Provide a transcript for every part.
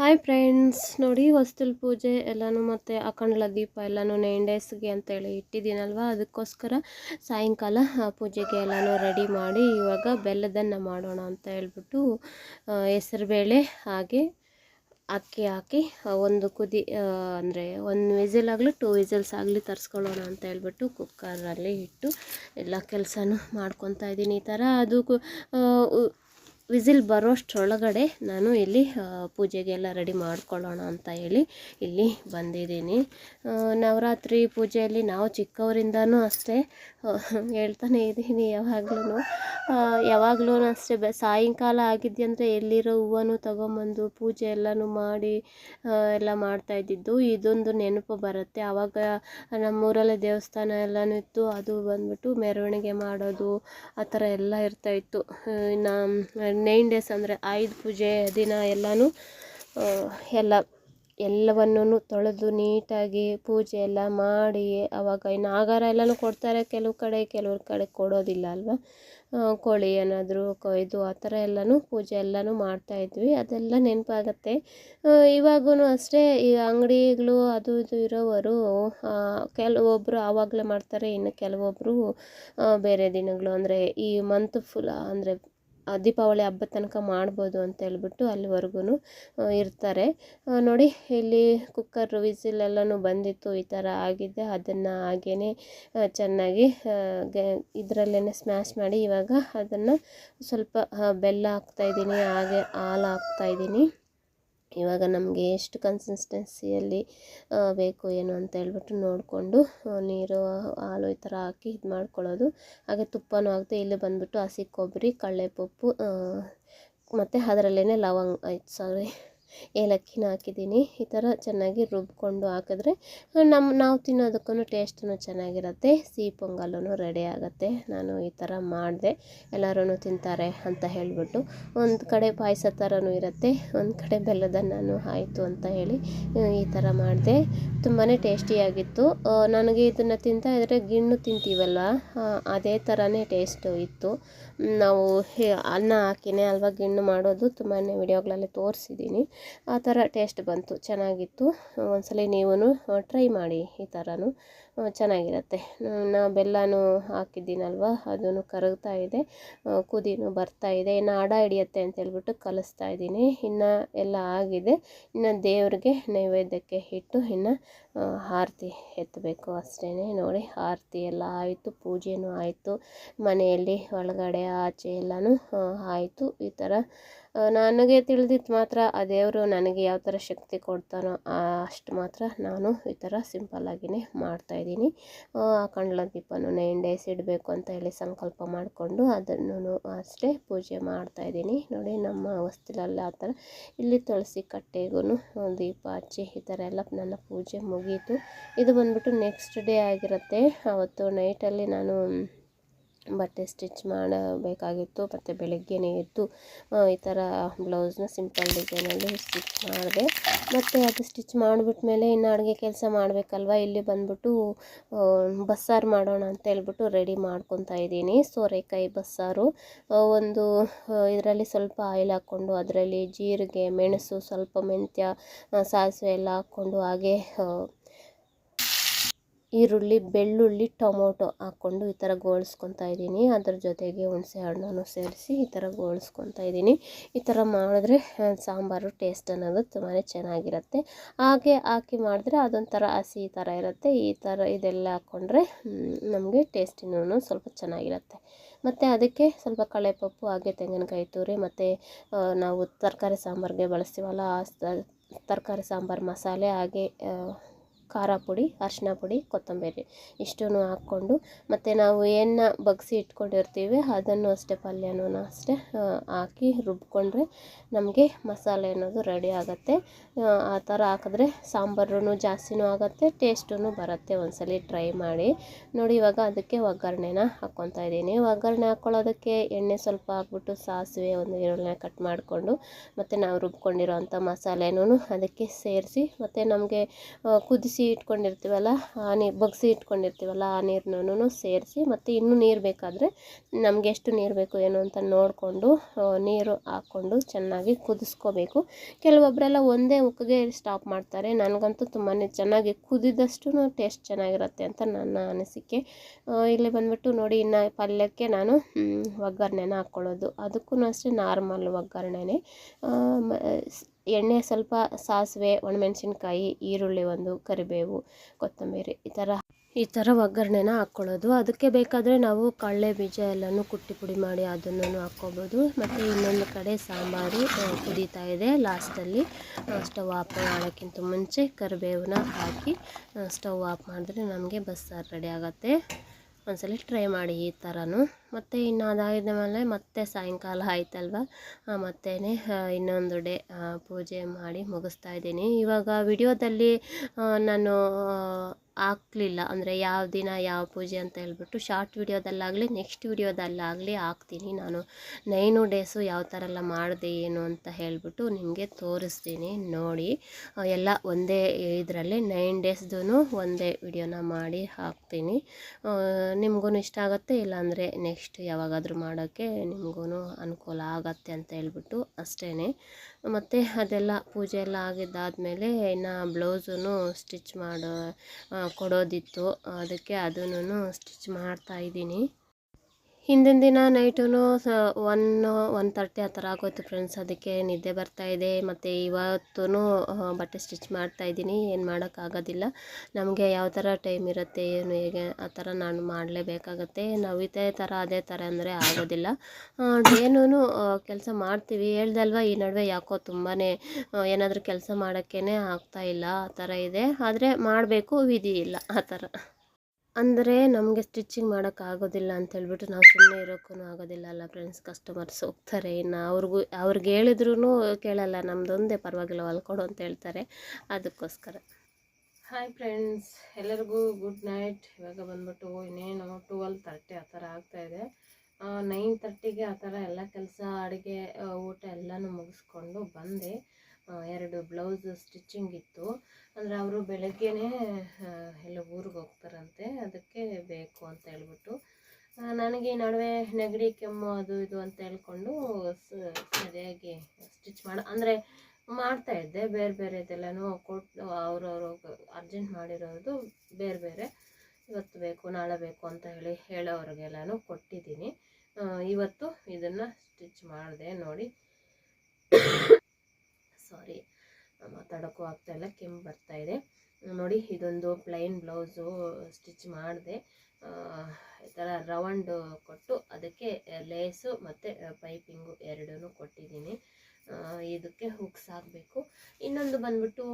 Hi friends ನೋಡಿ ಹೊಸ್ತಲ್ ಪೂಜೆ ಎಲ್ಲನೂ ಮತ್ತು ಅಖಂಡಲ ದೀಪ ಎಲ್ಲನೂ ನೈನ್ ಡೇಸ್ಗೆ ಅಂತೇಳಿ ಇಟ್ಟಿದ್ದೀನಲ್ವ? ಅದಕ್ಕೋಸ್ಕರ ಸಾಯಂಕಾಲ ಪೂಜೆಗೆ ಎಲ್ಲನೂ ರೆಡಿ ಮಾಡಿ ಇವಾಗ ಬೆಲ್ಲದನ್ನ ಮಾಡೋಣ ಅಂತ ಹೇಳ್ಬಿಟ್ಟು ಹೆಸರುಬೇಳೆ ಹಾಗೆ ಅಕ್ಕಿ ಹಾಕಿ ಒಂದು ಕುದಿ ಅಂದರೆ ಒಂದು ವಿಸಿಲ್ ಆಗಲಿ ಟೂ ವಿಸಿಲ್ಸ್ ಆಗಲಿ ತರಿಸ್ಕೊಳ್ಳೋಣ ಅಂತ ಹೇಳ್ಬಿಟ್ಟು ಕುಕ್ಕರಲ್ಲಿ ಇಟ್ಟು ಎಲ್ಲ ಕೆಲಸನೂ ಮಾಡ್ಕೊತಾ ಇದ್ದೀನಿ ಈ ಥರ ಅದು ವಿಸಿಲ್ ಬರೋಷ್ಟರೊಳಗಡೆ ನಾನು ಇಲ್ಲಿ ಪೂಜೆಗೆಲ್ಲ ರೆಡಿ ಮಾಡ್ಕೊಳ್ಳೋಣ ಅಂತ ಹೇಳಿ ಇಲ್ಲಿ ಬಂದಿದ್ದೀನಿ. ನವರಾತ್ರಿ ಪೂಜೆಯಲ್ಲಿ ನಾವು ಚಿಕ್ಕವರಿಂದನೂ ಅಷ್ಟೇ ಹೇಳ್ತಾನೆ ಇದ್ದೀನಿ ಯಾವಾಗ್ಲೂ ಯಾವಾಗಲೂ ಅಷ್ಟೇ ಸಾಯಂಕಾಲ ಆಗಿದ್ದಂದರೆ ಎಲ್ಲಿರೋ ಹೂವನ್ನು ತಗೊಂಬಂದು ಪೂಜೆ ಎಲ್ಲನೂ ಮಾಡಿ ಎಲ್ಲ ಮಾಡ್ತಾ ಇದ್ದಿದ್ದು. ಇದೊಂದು ನೆನಪು ಬರುತ್ತೆ. ಆವಾಗ ನಮ್ಮೂರಲ್ಲಿ ದೇವಸ್ಥಾನ ಎಲ್ಲನೂ ಇತ್ತು, ಅದು ಬಂದ್ಬಿಟ್ಟು ಮೆರವಣಿಗೆ ಮಾಡೋದು, ಆ ಥರ ಎಲ್ಲ ಇರ್ತಾಯಿತ್ತು ಇನ್ನು ನೈನ್ ಡೇಸ್ ಅಂದರೆ ಆಯುಧ ಪೂಜೆ ದಿನ ಎಲ್ಲನೂ ಎಲ್ಲ ಎಲ್ಲವನ್ನೂ ತೊಳೆದು ನೀಟಾಗಿ ಪೂಜೆ ಎಲ್ಲ ಮಾಡಿ, ಅವಾಗ ಇನ್ನು ಆಗಾರ ಎಲ್ಲನೂ ಕೊಡ್ತಾರೆ. ಕೆಲವು ಕಡೆ, ಕೆಲವ್ರ ಕಡೆ ಕೊಡೋದಿಲ್ಲ ಅಲ್ವಾ? ಕೋಳಿ ಏನಾದರೂ ಕೊಯ್ದು ಆ ಥರ ಎಲ್ಲನೂ ಪೂಜೆ ಎಲ್ಲನೂ ಮಾಡ್ತಾಯಿದ್ವಿ ಅದೆಲ್ಲ ನೆನಪಾಗತ್ತೆ. ಇವಾಗೂ ಅಷ್ಟೇ, ಈ ಅಂಗಡಿಗಳು ಅದು ಇದು ಇರೋವರು ಕೆಲವೊಬ್ಬರು ಆವಾಗಲೇ ಮಾಡ್ತಾರೆ, ಇನ್ನು ಕೆಲವೊಬ್ಬರು ಬೇರೆ ದಿನಗಳು ಅಂದರೆ ಈ ಮಂತ್ ಫುಲ್ ಅಂದರೆ ದೀಪಾವಳಿ ಹಬ್ಬದ ತನಕ ಮಾಡ್ಬೋದು ಅಂತ ಹೇಳ್ಬಿಟ್ಟು ಅಲ್ಲಿವರೆಗೂ ಇರ್ತಾರೆ. ನೋಡಿ, ಇಲ್ಲಿ ಕುಕ್ಕರ್ ವಿಸಿಲ್ ಬಂದಿತ್ತು, ಈ ಥರ ಆಗಿದೆ, ಅದನ್ನು ಹಾಗೇ ಚೆನ್ನಾಗಿ ಇದರಲ್ಲೇ ಸ್ಮ್ಯಾಶ್ ಮಾಡಿ ಇವಾಗ ಅದನ್ನು ಸ್ವಲ್ಪ ಬೆಲ್ಲ ಹಾಕ್ತಾಯಿದ್ದೀನಿ ಹಾಗೆ ಹಾಲು ಹಾಕ್ತಾಯಿದ್ದೀನಿ ಇವಾಗ ನಮಗೆ ಎಷ್ಟು ಕನ್ಸಿಸ್ಟೆನ್ಸಿಯಲ್ಲಿ ಬೇಕು, ಏನು ಅಂತ ಹೇಳ್ಬಿಟ್ಟು ನೋಡಿಕೊಂಡು ನೀರು, ಹಾಲು ಈ ಥರ ಹಾಕಿ ಇದು ಮಾಡ್ಕೊಳ್ಳೋದು. ಹಾಗೆ ತುಪ್ಪನೂ ಹಾಕ್ದೆ ಇಲ್ಲಿ ಬಂದ್ಬಿಟ್ಟು ಹಸಿ ಕೊಬ್ಬರಿ, ಕಡಲೆಪಪ್ಪು ಮತ್ತು ಅದರಲ್ಲೇ ಲವಂಗ, ಆಯ್ತು ಸಾರಿ ಏಲಕ್ಕಿನ ಹಾಕಿದ್ದೀನಿ. ಈ ಥರ ಚೆನ್ನಾಗಿ ರುಬ್ಕೊಂಡು ಹಾಕಿದ್ರೆ ನಮ್ಮ ನಾವು ತಿನ್ನೋದಕ್ಕೂ ಟೇಸ್ಟೂ ಚೆನ್ನಾಗಿರುತ್ತೆ. ಸಿಹಿ ಪೊಂಗಲ್ಲೂ ರೆಡಿ ಆಗುತ್ತೆ. ನಾನು ಈ ಥರ ಮಾಡಿದೆ. ಎಲ್ಲರೂ ತಿಂತಾರೆ ಅಂತ ಹೇಳಿಬಿಟ್ಟು ಒಂದು ಕಡೆ ಪಾಯಸ ಥರನೂ ಇರುತ್ತೆ. ಒಂದು ಕಡೆ ಬೆಲ್ಲದ ನಾನು ಆಯಿತು ಅಂತ ಹೇಳಿ ಈ ಥರ ಮಾಡಿದೆ. ತುಂಬಾ ಟೇಸ್ಟಿಯಾಗಿತ್ತು. ನನಗೆ ಇದನ್ನು ತಿಂತಾ ಇದ್ರೆ ಗಿಣ್ಣು ತಿಂತೀವಲ್ಲ ಅದೇ ಥರನೇ ಟೇಸ್ಟು ಇತ್ತು. ನಾವು ಅನ್ನ ಹಾಕಿನೇ ಅಲ್ವಾ ಗಿಣ್ಣು ಮಾಡೋದು? ತುಂಬಾ ವಿಡಿಯೋಗಳಲ್ಲಿ ತೋರಿಸಿದ್ದೀನಿ. ಆ ಥರ ಟೇಸ್ಟ್ ಬಂತು ಚೆನ್ನಾಗಿತ್ತು. ಒಂದ್ಸಲ ನೀವು ಟ್ರೈ ಮಾಡಿ ಈ ಥರನೂ. ಚೆನ್ನಾಗಿರುತ್ತೆ. ನಾ ಬೆಲ್ಲನೂ ಹಾಕಿದ್ದೀನಲ್ವ, ಅದನ್ನು ಕರಗ್ತಾ ಇದೆ. ಕುದಿನೂ ಬರ್ತಾ ಇದೆ. ಇನ್ನು ಅಡ ಹಿಡಿಯತ್ತೆ ಅಂತ ಹೇಳ್ಬಿಟ್ಟು ಕಲಿಸ್ತಾ ಇದ್ದೀನಿ. ಇನ್ನು ಎಲ್ಲ ಆಗಿದೆ. ಇನ್ನು ದೇವ್ರಿಗೆ ನೈವೇದ್ಯಕ್ಕೆ ಇಟ್ಟು ಇನ್ನು ಆರತಿ ಎತ್ತಬೇಕು ಅಷ್ಟೇ ನೋಡಿ, ಆರತಿ ಎಲ್ಲ ಆಯಿತು, ಪೂಜೆನೂ ಆಯಿತು. ಮನೆಯಲ್ಲಿ, ಒಳಗಡೆ, ಆಚೆ ಎಲ್ಲನೂ ಆಯಿತು. ಈ ಥರ ನನಗೆ ತಿಳಿದಿದ್ದು ಮಾತ್ರ, ಆ ದೇವರು ನನಗೆ ಯಾವ ಥರ ಶಕ್ತಿ ಕೊಡ್ತಾನೋ ಅಷ್ಟು ಮಾತ್ರ ನಾನು ಈ ಥರ ಸಿಂಪಲ್ಲಾಗಿಯೇ ಮಾಡ್ತಾಯಿದ್ದೀನಿ ಕಂಡ್ಲ ದೀಪನೂ ನೈನ್ ಡೇಸ್ ಇಡಬೇಕು ಅಂತ ಹೇಳಿ ಸಂಕಲ್ಪ ಮಾಡಿಕೊಂಡು ಅದನ್ನು ಅಷ್ಟೇ ಪೂಜೆ ಮಾಡ್ತಾಯಿದ್ದೀನಿ ನೋಡಿ ನಮ್ಮ ಹೊಸ್ತಿಲಲ್ಲಿ ಆ ಥರ. ಇಲ್ಲಿ ತುಳಸಿ ಕಟ್ಟೆಗೂ ದೀಪ ಹಚ್ಚಿ ಈ ಥರ ಎಲ್ಲ ನನ್ನ ಪೂಜೆ ಮುಗೀತು. ಇದು ಬಂದ್ಬಿಟ್ಟು ನೆಕ್ಸ್ಟ್ ಡೇ ಆಗಿರುತ್ತೆ. ಅವತ್ತು ನೈಟಲ್ಲಿ ನಾನು ಬಟ್ಟೆ ಸ್ಟಿಚ್ ಮಾಡಬೇಕಾಗಿತ್ತು. ಮತ್ತು ಬೆಳಗ್ಗೆನೇ ಎದ್ದು ಆ, ಈ ಥರ ಬ್ಲೌಸ್ನ ಸಿಂಪಲ್ ಡಿಸೈನಲ್ಲಿ ಸ್ಟಿಚ್ ಮಾಡಿದೆ. ಮತ್ತು ಅದು ಸ್ಟಿಚ್ ಮಾಡಿಬಿಟ್ಮೇಲೆ ಇನ್ನು ಅಡುಗೆ ಕೆಲಸ ಮಾಡಬೇಕಲ್ವ? ಇಲ್ಲಿ ಬಂದ್ಬಿಟ್ಟು ಬಸ್ಸಾರು ಮಾಡೋಣ ಅಂತ ಹೇಳ್ಬಿಟ್ಟು ರೆಡಿ ಮಾಡ್ಕೊತಾ ಇದ್ದೀನಿ. ಸೋರೆಕಾಯಿ ಬಸ್ಸಾರು. ಒಂದು ಇದರಲ್ಲಿ ಸ್ವಲ್ಪ ಆಯಿಲ್ ಹಾಕ್ಕೊಂಡು, ಅದರಲ್ಲಿ ಜೀರಿಗೆ, ಮೆಣಸು, ಸ್ವಲ್ಪ ಮೆಂತ್ಯ ಸಾಸಿವೆ ಎಲ್ಲ ಹಾಕ್ಕೊಂಡು ಹಾಗೆ ಈರುಳ್ಳಿ, ಬೆಳ್ಳುಳ್ಳಿ, ಟೊಮೊಟೊ ಹಾಕ್ಕೊಂಡು ಈ ಥರ ಗೋಳಿಸ್ಕೊತಾ ಇದ್ದೀನಿ. ಅದ್ರ ಜೊತೆಗೆ ಹುಣಸೆ ಹಣ್ಣನ್ನು ಸೇರಿಸಿ ಈ ಥರ ಗೋಳಿಸ್ಕೊತಾ ಇದ್ದೀನಿ. ಈ ಥರ ಮಾಡಿದ್ರೆ ಸಾಂಬಾರು ಟೇಸ್ಟ್ ಅನ್ನೋದು ತುಂಬಾ ಚೆನ್ನಾಗಿರುತ್ತೆ. ಹಾಗೆ ಹಾಕಿ ಮಾಡಿದ್ರೆ ಅದೊಂಥರ ಹಸಿ ಥರ ಇರುತ್ತೆ. ಈ ಥರ ಇದೆಲ್ಲ ಹಾಕ್ಕೊಂಡ್ರೆ ನಮಗೆ ಟೇಸ್ಟಿನೂ ಸ್ವಲ್ಪ ಚೆನ್ನಾಗಿರುತ್ತೆ. ಮತ್ತು ಅದಕ್ಕೆ ಸ್ವಲ್ಪ ಕಳೆಪಪ್ಪು ಹಾಗೆ ತೆಂಗಿನಕಾಯಿ ತುರಿ, ಮತ್ತು ನಾವು ತರಕಾರಿ ಸಾಂಬಾರಿಗೆ ಬಳಸ್ತೀವಲ್ಲ, ಆ ತರಕಾರಿ ಸಾಂಬಾರು ಮಸಾಲೆ, ಹಾಗೆ ಖಾರ ಪುಡಿ ಅರಿಶಿನ ಪುಡಿ ಕೊತ್ತಂಬರಿ ಇಷ್ಟನ್ನು ಹಾಕ್ಕೊಂಡು ಮತ್ತು ನಾವು ಏನು ಬಗ್ಸಿ ಇಟ್ಕೊಂಡಿರ್ತೀವಿ. ಅದನ್ನು ಅಷ್ಟೇ ಪಲ್ಯನೂ ಅಷ್ಟೇ ಹಾಕಿ ರುಬ್ಕೊಂಡ್ರೆ ನಮಗೆ ಮಸಾಲೆ ಅನ್ನೋದು ರೆಡಿ ಆಗುತ್ತೆ. ಆ, ಥರ ಹಾಕಿದ್ರೆ ಸಾಂಬಾರು ಜಾಸ್ತಿನೂ ಆಗುತ್ತೆ ಟೇಸ್ಟೂ ಬರುತ್ತೆ. ಒಂದ್ಸಲಿ ಟ್ರೈ ಮಾಡಿ. ನೋಡಿ ಇವಾಗ ಅದಕ್ಕೆ ಒಗ್ಗರಣೆನ ಹಾಕ್ಕೊತಾ ಇದ್ದೀನಿ. ಒಗ್ಗರಣೆ ಹಾಕ್ಕೊಳ್ಳೋದಕ್ಕೆ ಎಣ್ಣೆ ಸ್ವಲ್ಪ ಹಾಕ್ಬಿಟ್ಟು ಸಾಸಿವೆ ಒಂದು ಈರುಳ್ಳಿ ಕಟ್ ಮಾಡಿಕೊಂಡು ಮತ್ತು ನಾವು ರುಬ್ಕೊಂಡಿರೋ ಅಂಥ ಮಸಾಲೆನೂ ಅದಕ್ಕೆ ಸೇರಿಸಿ ಮತ್ತು ನಮಗೆ ಕುದಿಸಿ ಕಾಯಿಸಿ ಇಟ್ಕೊಂಡಿರ್ತೀವಲ್ಲ, ಆ ನೀರು ಬಗ್ಸಿ ಇಟ್ಕೊಂಡಿರ್ತೀವಲ್ಲ ಆ ನೀರನ್ನೂ ಸೇರಿಸಿ ಮತ್ತು ಇನ್ನೂ ನೀರು ಬೇಕಾದರೆ ನಮಗೆ ಎಷ್ಟು ನೀರು ಬೇಕು ಏನು ಅಂತ ನೋಡಿಕೊಂಡು ನೀರು ಹಾಕ್ಕೊಂಡು ಚೆನ್ನಾಗಿ ಕುದಿಸ್ಕೋಬೇಕು. ಕೆಲವೊಬ್ಬರೆಲ್ಲ ಒಂದೇ ಉಕ್ಕಿಗೆ ಸ್ಟಾಪ್ ಮಾಡ್ತಾರೆ. ನನಗಂತೂ ತುಂಬಾ ಚೆನ್ನಾಗಿ ಕುದಿದಷ್ಟು ಟೇಸ್ಟ್ ಚೆನ್ನಾಗಿರುತ್ತೆ ಅಂತ ನನ್ನ ಅನಿಸಿಕೆ. ಇಲ್ಲಿ ಬಂದ್ಬಿಟ್ಟು ನೋಡಿ, ಇನ್ನು ಪಲ್ಯಕ್ಕೆ ನಾನು ಒಗ್ಗರಣೆನ ಹಾಕ್ಕೊಳ್ಳೋದು ಅದಕ್ಕೂ ಅಷ್ಟೇ ನಾರ್ಮಲ್ ಒಗ್ಗರಣೆನೇ. ಎಣ್ಣೆ ಸ್ವಲ್ಪ ಸಾಸಿವೆ, ಒಣಮೆಣಸಿನ್ಕಾಯಿ, ಈರುಳ್ಳಿ ಒಂದು, ಕರಿಬೇವು, ಕೊತ್ತಂಬರಿ ಈ ಥರ ಈ ಥರ ಒಗ್ಗರಣೆನ ಹಾಕ್ಕೊಳ್ಳೋದು ಅದಕ್ಕೆ ಬೇಕಾದರೆ ನಾವು ಕಡಲೆ ಬೀಜ ಎಲ್ಲನೂ ಕುಟ್ಟಿ ಪುಡಿ ಮಾಡಿ ಅದನ್ನು ಹಾಕ್ಕೊಬೋದು. ಮತ್ತು ಇನ್ನೊಂದು ಕಡೆ ಸಾಂಬಾರು ಕುದೀತಾ ಇದೆ ಲಾಸ್ಟಲ್ಲಿ. ಸ್ಟವ್ ಆಫ್ ಮಾಡೋಕ್ಕಿಂತ ಮುಂಚೆ ಕರಿಬೇವನ್ನ ಹಾಕಿ ಸ್ಟವ್ ಆಫ್ ಮಾಡಿದ್ರೆ ನಮಗೆ ಬಸ್ಸಾರು ರೆಡಿ ಆಗುತ್ತೆ. ಒಂದ್ಸಲ ಟ್ರೈ ಮಾಡಿ ಈ ಥರನೂ ಮತ್ತು ಇನ್ನು ಅದಾದ ಮೇಲೆ ಮತ್ತೆ ಸಾಯಂಕಾಲ ಆಯ್ತಲ್ವ? ಮತ್ತೆ ಇನ್ನೊಂದು ಡೇ ಪೂಜೆ ಮಾಡಿ ಮುಗಿಸ್ತಾ ಇದ್ದೀನಿ. ಇವಾಗ ವಿಡಿಯೋದಲ್ಲಿ ನಾನು ಹಾಕ್ಲಿಲ್ಲ. ಅಂದರೆ ಯಾವ ದಿನ ಯಾವ ಪೂಜೆ ಅಂತ ಹೇಳ್ಬಿಟ್ಟು ಶಾರ್ಟ್ ವಿಡಿಯೋದಲ್ಲಾಗಲಿ ನೆಕ್ಸ್ಟ್ ವಿಡಿಯೋದಲ್ಲಾಗಲಿ ಹಾಕ್ತೀನಿ ನಾನು. ನೈನು ಡೇಸು ಯಾವ ಥರ ಎಲ್ಲ ಮಾಡಿದೆ ಏನು ಅಂತ ಹೇಳಿಬಿಟ್ಟು ನಿಮಗೆ ತೋರಿಸ್ತೀನಿ ನೋಡಿ. ಎಲ್ಲ ಒಂದೇ ಇದರಲ್ಲಿ ನೈನ್ ಡೇಸ್ದು ಒಂದೇ ವಿಡಿಯೋನ ಮಾಡಿ ಹಾಕ್ತೀನಿ. ನಿಮಗೂ ಇಷ್ಟ ಆಗುತ್ತೆ, ಇಲ್ಲಾಂದರೆ ನೆಕ್ಸ್ಟ್ ಯಾವಾಗಾದರೂ ಮಾಡೋಕ್ಕೆ ನಿಮಗೂ ಅನುಕೂಲ ಆಗತ್ತೆ ಅಂತ ಹೇಳ್ಬಿಟ್ಟು ಅಷ್ಟೇ ಮತ್ತು ಅದೆಲ್ಲ ಪೂಜೆ ಎಲ್ಲ ಆಗಿದ್ದಾದಮೇಲೆ ಇನ್ನು ಬ್ಲೌಸೂ ಸ್ಟಿಚ್ ಮಾಡೋ ಕೊಡೋದಿತ್ತು. ಅದಕ್ಕೆ ಅದನ್ನು ಸ್ಟಿಚ್ ಮಾಡ್ತಾ ಇದ್ದೀನಿ. ಹಿಂದಿನ ದಿನ ನೈಟೂ ಸ ಒನ್ ಒನ್ ತರ್ಟಿ ಆ ಥರ ಆಗೋಯ್ತು ಫ್ರೆಂಡ್ಸ್ ಅದಕ್ಕೆ ನಿದ್ದೆ ಬರ್ತಾ ಇದೆ. ಮತ್ತು ಇವತ್ತೂ ಬಟ್ಟೆ ಸ್ಟಿಚ್ ಮಾಡ್ತಾ ಇದ್ದೀನಿ. ಏನು ಮಾಡೋಕ್ಕಾಗೋದಿಲ್ಲ ನಮಗೆ ಯಾವ ಥರ ಟೈಮ್ ಇರುತ್ತೆ, ಏನು ಹೇಗೆ, ಆ ಥರ ನಾನು ಮಾಡಲೇಬೇಕಾಗತ್ತೆ. ನಾವು ಇದೇ ಥರ ಅದೇ ಥರ ಅಂದರೆ ಆಗೋದಿಲ್ಲ. ಏನೂ ಕೆಲಸ ಮಾಡ್ತೀವಿ. ಹೇಳ್ದಲ್ವ, ಈ ನಡುವೆ ಯಾಕೋ ತುಂಬಾ ಏನಾದರೂ ಕೆಲಸ ಮಾಡೋಕ್ಕೇ ಆಗ್ತಾ ಇಲ್ಲ. ಆ ಥರ ಇದೆ. ಆದರೆ ಮಾಡಬೇಕು, ವಿಧಿ ಇಲ್ಲ. ಆ ಥರ ಅಂದರೆ ನಮಗೆ ಸ್ಟಿಚಿಂಗ್ ಮಾಡೋಕ್ಕಾಗೋದಿಲ್ಲ ಅಂತ ಹೇಳ್ಬಿಟ್ಟು ನಾವು ಸುಮ್ಮನೆ ಇರೋಕ್ಕೂ ಆಗೋದಿಲ್ಲ ಅಲ್ಲ ಫ್ರೆಂಡ್ಸ್ ಕಸ್ಟಮರ್ಸ್ ಹೋಗ್ತಾರೆ ಇನ್ನು ಅವ್ರಿಗೂ, ಅವ್ರಿಗೆ ಹೇಳಿದ್ರೂ ಕೇಳಲ್ಲ ನಮ್ಮದೊಂದೇ ಪರವಾಗಿಲ್ಲ ಹೊಲ್ಕೊಡು ಅಂತ ಹೇಳ್ತಾರೆ. ಅದಕ್ಕೋಸ್ಕರ. ಹಾಯ್ ಫ್ರೆಂಡ್ಸ್ ಎಲ್ಲರಿಗೂ ಗುಡ್ ನೈಟ್ ಇವಾಗ ಬಂದ್ಬಿಟ್ಟು ಇನ್ನೇನು ಟುವೆಲ್ ತರ್ಟಿ ಆ ಥರ ಆಗ್ತಾಯಿದೆ ನೈನ್ ತರ್ಟಿಗೆ ಆ ಥರ ಎಲ್ಲ ಕೆಲಸ, ಅಡುಗೆ, ಊಟ ಎಲ್ಲನೂ ಮುಗಿಸ್ಕೊಂಡು ಬಂದೆ. ಎರಡು ಬ್ಲೌಸ್ ಸ್ಟಿಚಿಂಗ್ ಇತ್ತು. ಅಂದರೆ ಅವರು ಬೆಳಗ್ಗೆನೇ ಎಲ್ಲ ಊರಿಗೆ ಹೋಗ್ತಾರಂತೆ. ಅದಕ್ಕೆ ಬೇಕು ಅಂತ ಹೇಳ್ಬಿಟ್ಟು ನನಗೆ ನಡುವೆ ನೆಗಡಿ, ಕೆಮ್ಮು ಅದು ಇದು ಅಂತ ಹೇಳ್ಕೊಂಡು ಸರಿಯಾಗಿ ಸ್ಟಿಚ್ ಮಾಡ, ಅಂದರೆ ಮಾಡ್ತಾ ಇದ್ದೆ. ಬೇರೆ ಬೇರೆದೆಲ್ಲನೂ ಕೊಟ್ಟು ಅವ್ರವರು ಅರ್ಜೆಂಟ್ ಮಾಡಿರೋದು ಬೇರೆ ಬೇರೆ. ಇವತ್ತು ಬೇಕು, ನಾಳೆ ಬೇಕು ಅಂತ ಹೇಳಿ ಹೇಳೋರಿಗೆಲ್ಲನೂ ಕೊಟ್ಟಿದ್ದೀನಿ. ಇವತ್ತು ಇದನ್ನು ಸ್ಟಿಚ್ ಮಾಡಿದೆ ನೋಡಿ. ಸಾರಿ ಮಾತಾಡೋಕ್ಕೂ ಆಗ್ತಾಯಿಲ್ಲ ಕೆಮ್ಮು ಬರ್ತಾ ಇದೆ. ನೋಡಿ, ಇದೊಂದು ಪ್ಲೈನ್ ಬ್ಲೌಸು ಸ್ಟಿಚ್ ಮಾಡಿದೆ ಈ ಥರ ರೌಂಡ್ ಕೊಟ್ಟು ಅದಕ್ಕೆ ಲೇಸು ಮತ್ತು ಪೈಪಿಂಗು ಎರಡೂ ಕೊಟ್ಟಿದ್ದೀನಿ. ಇದಕ್ಕೆ ಹುಕ್ಸ್ ಹಾಕಬೇಕು. ಇನ್ನೊಂದು ಬಂದ್ಬಿಟ್ಟು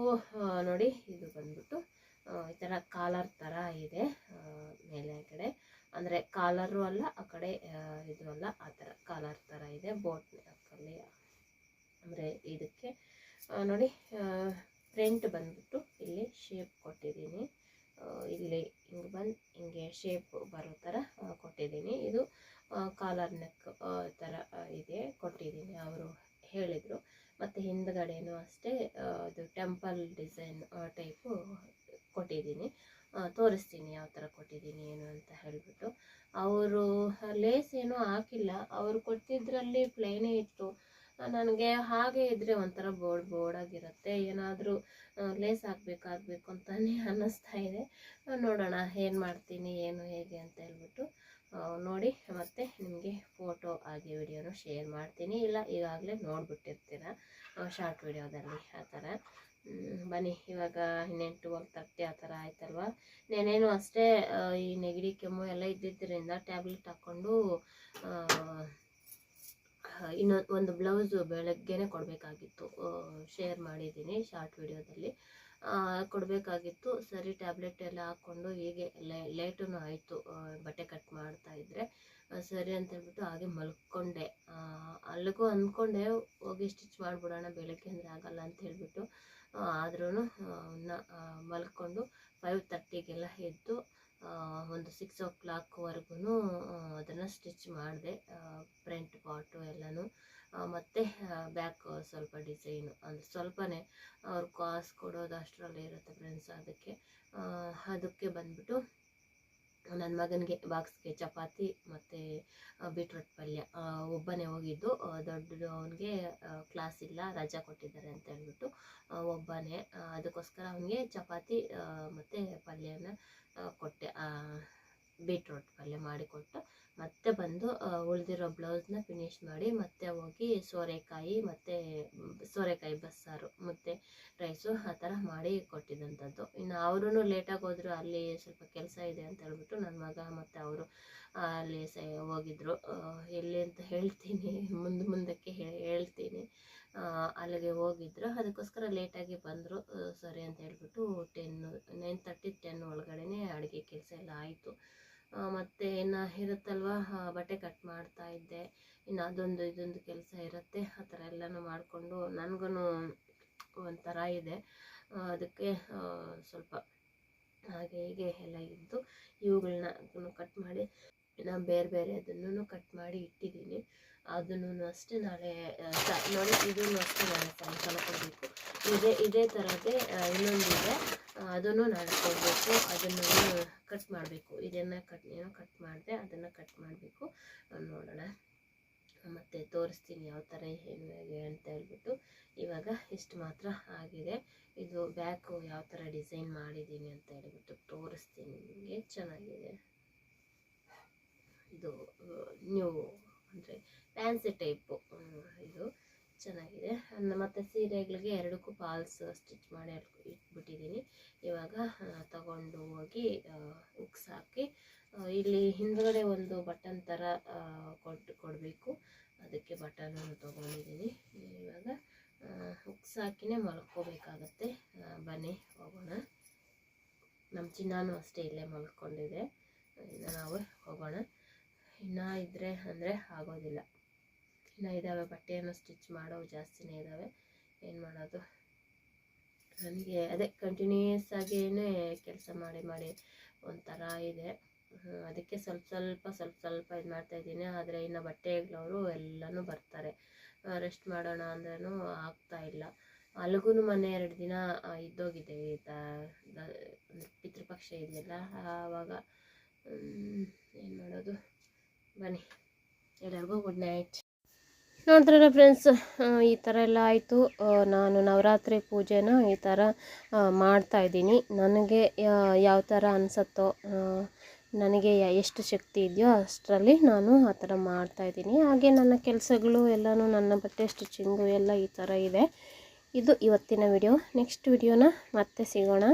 ನೋಡಿ, ಇದು ಬಂದ್ಬಿಟ್ಟು ಈ ಥರ ಕಾಲರ್ ಥರ ಇದೆ ಮೇಲೆ ಕಡೆ. ಅಂದರೆ ಕಾಲರು ಅಲ್ಲ, ಆ ಕಡೆ ಇದು ಅಲ್ಲ, ಆ ಥರ ಕಾಲರ್ ಥರ ಇದೆ ಬೋಟ್ ಅಂದರೆ ಇದಕ್ಕೆ ನೋಡಿ ಫ್ರಂಟ್ ಬಂದ್ಬಿಟ್ಟು ಇಲ್ಲಿ ಶೇಪ್ ಕೊಟ್ಟಿದ್ದೀನಿ. ಇಲ್ಲಿ ಹಿಂಗೆ ಬಂದು, ಹಿಂಗೆ ಶೇಪ್ ಬರೋ ಥರ ಕೊಟ್ಟಿದ್ದೀನಿ. ಇದು ಕಾಲರ್ ನೆಕ್ ಥರ ಇದೆ, ಕೊಟ್ಟಿದ್ದೀನಿ. ಅವರು ಹೇಳಿದರು ಮತ್ತು ಹಿಂದ್ಗಡೆನೂ ಅಷ್ಟೇ ಆ, ಇದು ಟೆಂಪಲ್ ಡಿಸೈನ್ ಟೈಪು ಕೊಟ್ಟಿದ್ದೀನಿ ಆ, ತೋರಿಸ್ತೀನಿ ಯಾವ ಥರ ಕೊಟ್ಟಿದ್ದೀನಿ ಏನು ಅಂತ ಹೇಳಿಬಿಟ್ಟು ಅವರು ಲೇಸ್ ಏನೂ ಹಾಕಿಲ್ಲ ಅವರು ಕೊಟ್ಟಿದ್ದರಲ್ಲಿ ಪ್ಲೇನೇ ಇತ್ತು ನನಗೆ ಹಾಗೆ ಇದ್ದರೆ ಒಂಥರ ಬೋರ್ಡ್ ಬೋರ್ಡಾಗಿರುತ್ತೆ ಏನಾದರೂ ಲೇಸ್ ಆಗಬೇಕು ಆಗಬೇಕು ಅಂತಾನೆ ಅನ್ನಿಸ್ತಾ ಇದೆ. ನೋಡೋಣ, ಏನು ಮಾಡ್ತೀನಿ, ಏನು ಹೇಗೆ ಅಂತ ಹೇಳ್ಬಿಟ್ಟು ನೋಡಿ, ಮತ್ತೆ ನಿಮಗೆ ಫೋಟೋ ಆಗಿ ವಿಡಿಯೋನು ಶೇರ್ ಮಾಡ್ತೀನಿ. ಇಲ್ಲ, ಈಗಾಗಲೇ ನೋಡಿಬಿಟ್ಟಿರ್ತೀರ ಶಾರ್ಟ್ ವಿಡಿಯೋದಲ್ಲಿ ಆ ಥರ. ಬನ್ನಿ, ಇವಾಗ ಇನ್ನೇನು ಟ್ವೆಲ್ ತರ್ಟಿ ಆ ಥರ ಆಯ್ತಲ್ವ? ನೆನೇನು ಅಷ್ಟೇ ಈ ನೆಗಡಿ ಕೆಮ್ಮು ಎಲ್ಲ ಇದ್ದಿದ್ದರಿಂದ ಟ್ಯಾಬ್ಲೆಟ್ ಹಾಕ್ಕೊಂಡು ಇನ್ನೊಂದು ಒಂದು ಬ್ಲೌಸು ಬೆಳಗ್ಗೆನೇ ಕೊಡಬೇಕಾಗಿತ್ತು. ಶೇರ್ ಮಾಡಿದ್ದೀನಿ ಶಾರ್ಟ್ ವಿಡಿಯೋದಲ್ಲಿ. ಕೊಡಬೇಕಾಗಿತ್ತು. ಸರಿ, ಟ್ಯಾಬ್ಲೆಟ್ ಎಲ್ಲ ಹಾಕ್ಕೊಂಡು ಹೀಗೆ ಲೇಟೂ ಆಯಿತು. ಬಟ್ಟೆ ಕಟ್ ಮಾಡ್ತಾ ಇದ್ದರೆ ಸರಿ ಅಂತ ಹೇಳ್ಬಿಟ್ಟು ಹಾಗೆ ಮಲ್ಕೊಂಡೆ. ಅಲ್ಲಿಗೂ ಅಂದ್ಕೊಂಡೆ, ಹೋಗಿ ಸ್ಟಿಚ್ ಮಾಡಿಬಿಡೋಣ, ಬೆಳಗ್ಗೆ ಅಂದರೆ ಆಗಲ್ಲ ಅಂತ ಹೇಳ್ಬಿಟ್ಟು. ಆದ್ರೂ ಮಲ್ಕೊಂಡು ಫೈವ್ ತರ್ಟಿಗೆಲ್ಲ ಎದ್ದು ಒಂದು ಸಿಕ್ಸ್ ಓ ಕ್ಲಾಕ್ವರೆಗೂ ಅದನ್ನು ಸ್ಟಿಚ್ ಮಾಡಿದೆ ಫ್ರಂಟ್ ಪಾಟು ಎಲ್ಲನೂ. ಮತ್ತು ಬ್ಯಾಕ್ ಸ್ವಲ್ಪ ಡಿಸೈನು ಅಂದರೆ ಸ್ವಲ್ಪನೇ ಅವ್ರು ಕಾಸ್ ಕೊಡೋದು ಅಷ್ಟರಲ್ಲಿ ಇರುತ್ತೆ ಫ್ರೆಂಡ್ಸ್ ಅದಕ್ಕೆ ಅದಕ್ಕೆ ಬಂದ್ಬಿಟ್ಟು ನನ್ನ ಮಗನಿಗೆ ಬಾಕ್ಸ್ಗೆ ಚಪಾತಿ ಮತ್ತು ಬೀಟ್ರೂಟ್ ಪಲ್ಯ ಒಬ್ಬನೇ ಹೋಗಿದ್ದು ದೊಡ್ಡದು ಅವನಿಗೆ ಕ್ಲಾಸ್ ಇಲ್ಲ, ರಜಾ ಕೊಟ್ಟಿದ್ದಾರೆ ಅಂತ ಹೇಳ್ಬಿಟ್ಟು ಒಬ್ಬನೇ ಅದಕ್ಕೋಸ್ಕರ ಅವನಿಗೆ ಚಪಾತಿ ಮತ್ತು ಪಲ್ಯನ ಕೊಟ್ಟೆ ಬೀಟ್ರೂಟ್ ಪಲ್ಯ ಮಾಡಿಕೊಟ್ಟು ಮತ್ತೆ ಬಂದು ಉಳಿದಿರೋ ಬ್ಲೌಸ್ನ ಫಿನಿಶ್ ಮಾಡಿ ಮತ್ತೆ ಹೋಗಿ ಸೋರೆಕಾಯಿ ಮತ್ತು ಸೋರೆಕಾಯಿ ಬಸ್ಸಾರು ಮತ್ತು ರೈಸು ಆ ಥರ ಮಾಡಿ ಕೊಟ್ಟಿದ್ದಂಥದ್ದು ಇನ್ನು ಅವರೂ ಲೇಟಾಗಿ ಹೋದರು, ಅಲ್ಲಿ ಸ್ವಲ್ಪ ಕೆಲಸ ಇದೆ ಅಂತ ಹೇಳ್ಬಿಟ್ಟು ನನ್ನ ಮಗ ಮತ್ತು ಅವರು ಅಲ್ಲಿ ಸ, ಹೋಗಿದ್ರು. ಎಲ್ಲಿ ಅಂತ ಹೇಳ್ತೀನಿ, ಮುಂದೆ ಮುಂದಕ್ಕೆ ಹೇಳ್ತೀನಿ. ಅಲ್ಲಿಗೆ ಹೋಗಿದ್ರು. ಅದಕ್ಕೋಸ್ಕರ ಲೇಟಾಗಿ ಬಂದರು. ಸರಿ ಅಂತ ಹೇಳ್ಬಿಟ್ಟು ಟೆನ್ನು ನೈನ್ ತರ್ಟಿ ಟೆನ್ ಒಳಗಡೆ ಅಡುಗೆ ಕೆಲಸ ಎಲ್ಲ ಆಯಿತು. ಮತ್ತು ಇನ್ನು ಇರುತ್ತಲ್ವ? ಬಟ್ಟೆ ಕಟ್ ಮಾಡ್ತಾ ಇದ್ದೆ. ಇನ್ನು ಅದೊಂದು ಇದೊಂದು ಕೆಲಸ ಇರುತ್ತೆ. ಆ ಥರ ಎಲ್ಲನೂ ಮಾಡಿಕೊಂಡು ನನಗೂ ಒಂಥರ ಇದೆ. ಅದಕ್ಕೆ ಸ್ವಲ್ಪ ಹಾಗೆ ಹೀಗೆ ಎಲ್ಲ ಇದ್ದು ಇವುಗಳನ್ನ ಕಟ್ ಮಾಡಿ ನಾನು ಬೇರೆ ಬೇರೆ ಅದನ್ನು ಕಟ್ ಮಾಡಿ ಇಟ್ಟಿದ್ದೀನಿ. ಅದನ್ನು ಅಷ್ಟೇ ನಾಳೆ ನೋಡಿ ಇದನ್ನು ಅಷ್ಟೇ ನಾಳೆ ಸಾಯಂಕಾಲ ಕೊಡಬೇಕು. ಇದೇ ಇದೇ ಥರದ್ದೇ ಇನ್ನೊಂದಿದೆ. ಅದನ್ನು ನಾಳೆ ಕೊಡಬೇಕು ಅದನ್ನು ಕಟ್ ಮಾಡಬೇಕು. ಇದನ್ನು ಕಟ್ ಏನೋ ಕಟ್ ಮಾಡಿದೆ, ಅದನ್ನು ಕಟ್ ಮಾಡಬೇಕು. ನೋಡೋಣ. ಮತ್ತು ತೋರಿಸ್ತೀನಿ ಯಾವ ಥರ ಏನು ಅಂತ ಹೇಳ್ಬಿಟ್ಟು. ಇವಾಗ ಇಷ್ಟು ಮಾತ್ರ ಆಗಿದೆ. ಇದು ಬ್ಯಾಕು ಯಾವ ಥರ ಡಿಸೈನ್ ಮಾಡಿದ್ದೀನಿ ಅಂತ ಹೇಳ್ಬಿಟ್ಟು ತೋರಿಸ್ತೀನಿ ನಿಮಗೆ. ಚೆನ್ನಾಗಿದೆ. ಇದು ನ್ಯೂ ಅಂದರೆ ಫ್ಯಾನ್ಸಿ ಟೈಪು ಇದು. ಚೆನ್ನಾಗಿದೆ. ಮತ್ತು ಸೀರೆಗಳಿಗೆ ಎರಡಕ್ಕೂ ಫಾಲ್ಸ್ ಸ್ಟಿಚ್ ಮಾಡಿ ಇಟ್ಬಿಟ್ಟಿದ್ದೀನಿ ಇವಾಗ ತಗೊಂಡು ಹೋಗಿ ಉಕ್ಸ್ ಹಾಕಿ ಇಲ್ಲಿ ಹಿಂದ್ಗಡೆ ಒಂದು ಬಟನ್ ಥರ ಕೊಟ್ಟು ಕೊಡಬೇಕು. ಅದಕ್ಕೆ ಬಟನನ್ನು ತೊಗೊಂಡಿದ್ದೀನಿ ಇವಾಗ ಉಕ್ಸ್ ಹಾಕಿನೇ ಮಲ್ಕೋಬೇಕಾಗತ್ತೆ. ಬನ್ನಿ, ಹೋಗೋಣ. ನಮ್ಮ ಚಿನ್ನಾನು ಅಷ್ಟೇ ಇಲ್ಲೇ ಮಲ್ಕೊಂಡಿದೆ. ಇನ್ನು ನಾವು ಹೋಗೋಣ. ಇನ್ನು ಇದ್ದರೆ ಅಂದರೆ ಆಗೋದಿಲ್ಲ. ಇನ್ನು ಇದ್ದಾವೆ ಬಟ್ಟೆಯನ್ನು ಸ್ಟಿಚ್ ಮಾಡೋವು ಜಾಸ್ತಿನೇ ಇದ್ದಾವೆ ಏನು ಮಾಡೋದು? ನನಗೆ ಅದೇ ಕಂಟಿನ್ಯೂಯಸ್ ಆಗಿಯೇ ಕೆಲಸ ಮಾಡಿ ಮಾಡಿ ಒಂಥರ ಇದೆ. ಅದಕ್ಕೆ ಸ್ವಲ್ಪ ಸ್ವಲ್ಪ ಸ್ವಲ್ಪ ಸ್ವಲ್ಪ ಇದು ಮಾಡ್ತಾಯಿದ್ದೀನಿ ಆದರೆ ಇನ್ನು ಬಟ್ಟೆಗಳವರು ಎಲ್ಲನೂ ಬರ್ತಾರೆ. ರೆಸ್ಟ್ ಮಾಡೋಣ ಅಂದ್ರೂ ಇಲ್ಲ. ಅಲ್ಲಿಗೂ ಮೊನ್ನೆ ಎರಡು ದಿನ ಇದ್ದೋಗಿದೆ ಇದ್ದೋಗಿದ್ದೆ ಈ ಪಿತೃಪಕ್ಷ ಇದೆಯಲ್ಲ ಆವಾಗ ಏನು ಮಾಡೋದು? ಬನ್ನಿ. ಎಲ್ಲರಿಗೂ ಗುಡ್ ನೈಟ್ ನೋಡಿದ್ರಲ್ಲ ಫ್ರೆಂಡ್ಸ್ ಈ ಥರ ಎಲ್ಲ ಆಯಿತು. ನಾನು ನವರಾತ್ರಿ ಪೂಜೆನ ಈ ಥರ ಆ, ಮಾಡ್ತಾ ಇದ್ದೀನಿ. ನನಗೆ ಯಾವ ಥರ ಅನಿಸತ್ತೋ ನನಗೆ ಎಷ್ಟು ಶಕ್ತಿ ಇದೆಯೋ ಅಷ್ಟರಲ್ಲಿ ನಾನು ಆ ಥರ ಮಾಡ್ತಾಯಿದ್ದೀನಿ ಹಾಗೆ ನನ್ನ ಕೆಲಸಗಳು ಎಲ್ಲನೂ ನನ್ನ ಬಟ್ಟೆ ಸ್ಟಿಚಿಂಗು ಎಲ್ಲ ಈ ಥರ ಇದೆ. ಇದು ಇವತ್ತಿನ ವಿಡಿಯೋ ನೆಕ್ಸ್ಟ್ ವಿಡಿಯೋನ ಮತ್ತೆ ಸಿಗೋಣ.